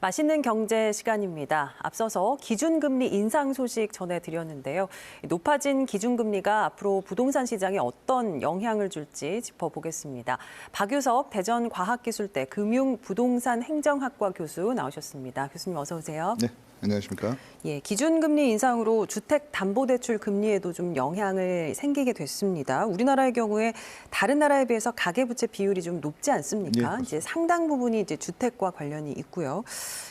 맛있는 경제 시간입니다. 앞서서 기준금리 인상 소식 전해드렸는데요. 높아진 기준금리가 앞으로 부동산 시장에 어떤 영향을 줄지 짚어보겠습니다. 박유석 대전과학기술대 금융부동산행정학과 교수 나오셨습니다. 교수님 어서 오세요. 네, 안녕하십니까? 예, 기준금리 인상으로 주택담보대출 금리에도 좀 영향을 생기게 됐습니다. 우리나라의 경우에 다른 나라에 비해서 가계부채 비율이 좀 높지 예, 않습니까? 그렇습니다. 이제 상당 부분이 이제 주택과 관련이 있고요.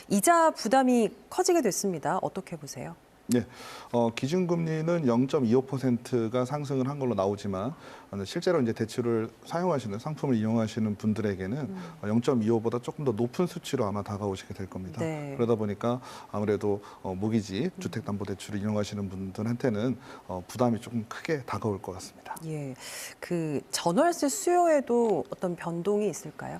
이자 부담이 커지게 됐습니다. 어떻게 보세요? 네, 어, 기준금리는 0.25%가 상승을 한 걸로 나오지만 어, 실제로 이제 대출을 사용하시는 상품을 이용하시는 분들에게는 어, 0.25보다 조금 더 높은 수치로 아마 다가오시게 될 겁니다. 네. 그러다 보니까 아무래도 어, 모기지 주택담보대출을 이용하시는 분들한테는 어, 부담이 조금 크게 다가올 것 같습니다. 예, 그 전월세 수요에도 어떤 변동이 있을까요?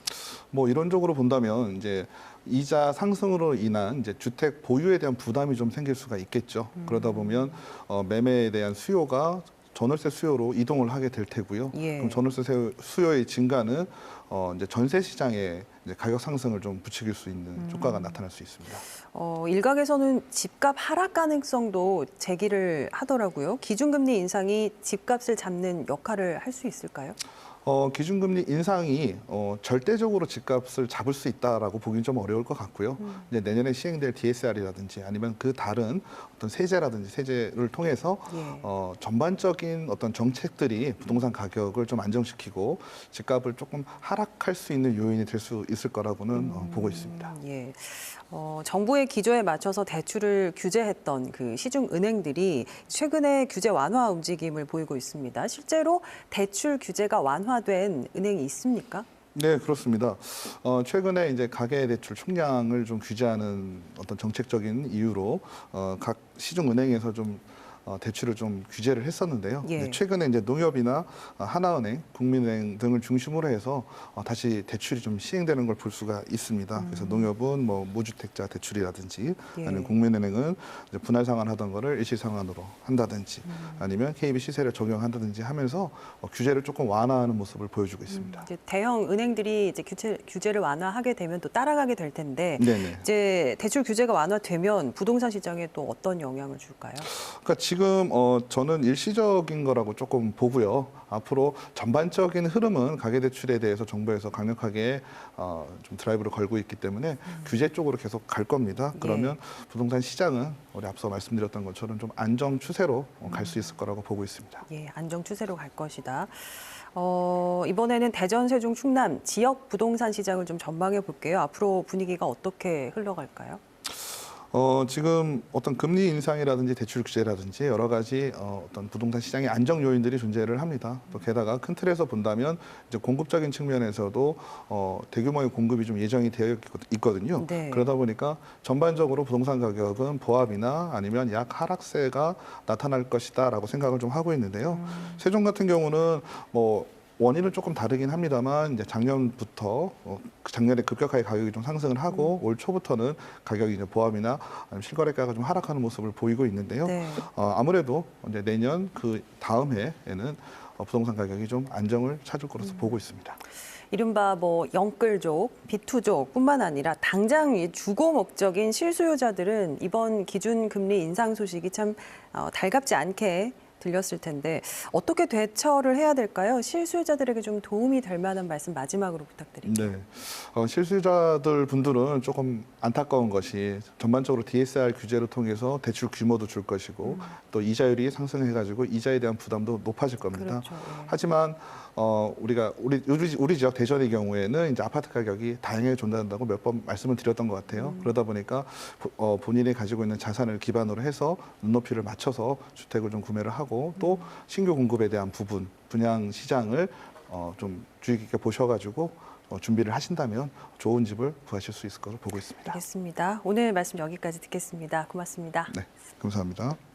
뭐 이론적으로 본다면 이제 이자 상승으로 인한 이제 주택 보유에 대한 부담이 좀 생길 수가 있겠죠. 그러다 보면 어, 매매에 대한 수요가 전월세 수요로 이동을 하게 될 테고요. 예. 그럼 전월세 수- 수요의 증가는 어, 이제 전세 시장에 이제 가격 상승을 좀 부추길 수 있는 효과가 나타날 수 있습니다. 어, 일각에서는 집값 하락 가능성도 제기를 하더라고요. 기준금리 인상이 집값을 잡는 역할을 할 수 있을까요? 어, 기준금리 인상이 어, 절대적으로 집값을 잡을 수 있다라고 보기는 좀 어려울 것 같고요. 이제 내년에 시행될 DSR이라든지 아니면 그 다른 어떤 세제라든지 세제를 통해서 예. 어, 전반적인 어떤 정책들이 부동산 가격을 좀 안정시키고 집값을 조금 하락할 수 있는 요인이 될 수 있을 거라고는 어, 보고 있습니다. 음, 예. 어, 정부의 기조에 맞춰서 대출을 규제했던 그 시중 은행들이 최근에 규제 완화 움직임을 보이고 있습니다. 실제로 대출 규제가 완화 된 은행이 있습니까? 네, 그렇습니다. 어, 최근에 이제 가계 대출 총량을 좀 규제하는 어떤 정책적인 이유로 어, 각 시중 은행에서 좀 어, 대출을 좀 규제를 했었는데요. 예. 네, 최근에 이제 농협이나 어, 하나은행, 국민은행 등을 중심으로 해서 어, 다시 대출이 좀 시행되는 걸 볼 수가 있습니다. 그래서 농협은 뭐 무주택자 대출이라든지 음. 예. 아니면 국민은행은 이제 분할 상환하던 거를 일시 상환으로 한다든지 음. 아니면 KB 시세를 적용한다든지 하면서 어, 규제를 조금 완화하는 모습을 보여주고 있습니다. 이제 대형 은행들이 이제 규제, 규제를 완화하게 되면 또 따라가게 될 텐데 네네. 이제 대출 규제가 완화되면 부동산 시장에 또 어떤 영향을 줄까요? 그러니까 지금 어 저는 일시적인 거라고 조금 보고요. 앞으로 전반적인 흐름은 가계대출에 대해서 정부에서 강력하게 어 좀 드라이브를 걸고 있기 때문에 규제 쪽으로 계속 갈 겁니다. 그러면 부동산 시장은 우리 앞서 말씀드렸던 것처럼 좀 안정 추세로 갈수 있을 거라고 보고 있습니다. 예, 안정 추세로 갈 것이다. 어, 이번에는 대전, 세종, 충남 지역 부동산 시장을 좀 전망해 볼게요. 앞으로 분위기가 어떻게 흘러갈까요? 어, 지금 어떤 금리 인상이라든지 대출 규제라든지 여러 가지 어, 어떤 부동산 시장의 안정 요인들이 존재를 합니다. 또 게다가 큰 틀에서 본다면 이제 공급적인 측면에서도 어, 대규모의 공급이 좀 예정이 되어 있거- 있거든요. 네. 그러다 보니까 전반적으로 부동산 가격은 보합이나 아니면 약 하락세가 나타날 것이다라고 생각을 좀 하고 있는데요. 세종 같은 경우는 뭐 원인은 조금 다르긴 합니다만 이제 작년부터 어, 그 작년에 급격하게 가격이 좀 상승을 하고 올 초부터는 가격이 이제 보합이나 실거래가가 좀 하락하는 모습을 보이고 있는데요. 네. 어, 아무래도 이제 내년 그 다음 해에는 어, 부동산 가격이 좀 안정을 찾을 것으로 보고 있습니다. 이른바 뭐 영끌족, 비투족뿐만 아니라 당장 이 주거 목적인 실수요자들은 이번 기준 금리 인상 소식이 참 어, 달갑지 않게 들렸을 텐데 어떻게 대처를 해야 될까요? 실수요자들에게 좀 도움이 될 만한 말씀 마지막으로 부탁드립니다. 네. 어, 실수요자들 분들은 조금 안타까운 것이 전반적으로 DSR 규제를 통해서 대출 규모도 줄 것이고 또 이자율이 상승해가지고 이자에 대한 부담도 높아질 겁니다. 그렇죠. 예. 하지만 어, 우리가 우리 우리, 우리 지역 대전의 경우에는 이제 아파트 가격이 다양하게 존재한다고 몇 번 말씀을 드렸던 것 같아요. 그러다 보니까 보- 어, 본인이 가지고 있는 자산을 기반으로 해서 눈높이를 맞춰서 주택을 좀 구매를 하고 또 신규 공급에 대한 부분 분양 시장을 어, 좀 주의 깊게 보셔가지고 어, 준비를 하신다면 좋은 집을 구하실 수 있을 거로 보고 있습니다. 알겠습니다. 오늘 말씀 여기까지 듣겠습니다. 고맙습니다. 네, 감사합니다.